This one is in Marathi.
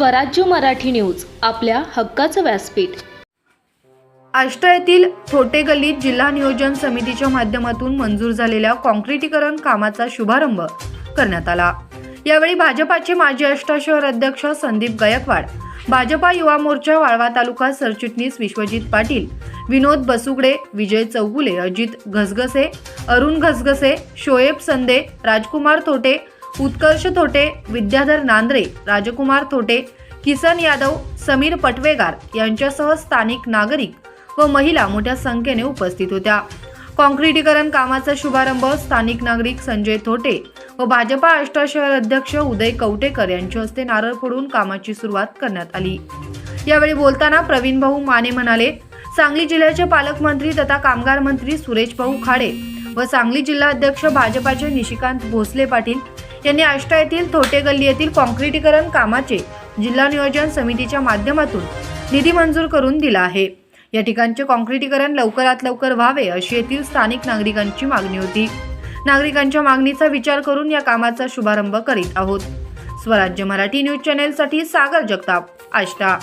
स्वराज्य मराठी न्यूज आपल्या हक्काचं व्यासपीठ. आष्टा येथील थोटे गल्लीत जिल्हा नियोजन समितीच्या माध्यमातून मंजूर झालेल्या काँक्रिटीकरण कामाचा शुभारंभ करण्यात आला. यावेळी भाजपाचे माजी आष्टा शहर अध्यक्ष संदीप गायकवाड भाजपा युवा मोर्चा वाळवा तालुका सरचिटणीस विश्वजित पाटील विनोद बसुगडे विजय चौगुले अजित घसघसे अरुण घसघसे शोएब संदे राजकुमार तोटे उत्कर्ष थोटे विद्याधर नांद्रे राजकुमार थोटे किसन यादव समीर पटवेगार यांच्यासह स्थानिक नागरिक व महिला मोठ्या संख्येने उपस्थित होत्या. काँक्रीटीकरण कामाचा शुभारंभ स्थानिक नागरिक संजय थोटे व भाजपा आष्टा शहर अध्यक्ष उदय कवटेकर यांच्या हस्ते नारळ फोडून कामाची सुरुवात करण्यात आली. यावेळी बोलताना प्रवीण भाऊ माने म्हणाले सांगली जिल्ह्याचे पालकमंत्री तथा कामगार मंत्री सुरेश भाऊ खाडे व सांगली जिल्हा अध्यक्ष भाजपाचे निशिकांत भोसले पाटील यांनी आष्टा येथील थोटे गल्ली येथील काँक्रीटीकरण कामाचे जिल्हा नियोजन समितीच्या माध्यमातून निधी मंजूर करून दिला आहे. या ठिकाणचे काँक्रीटीकरण लवकरात लवकर व्हावे अशी येथील स्थानिक नागरिकांची मागणी होती. नागरिकांच्या मागणीचा विचार करून या कामाचा शुभारंभ करीत आहोत. स्वराज्य मराठी न्यूज चॅनेलसाठी सागर जगताप आष्टा.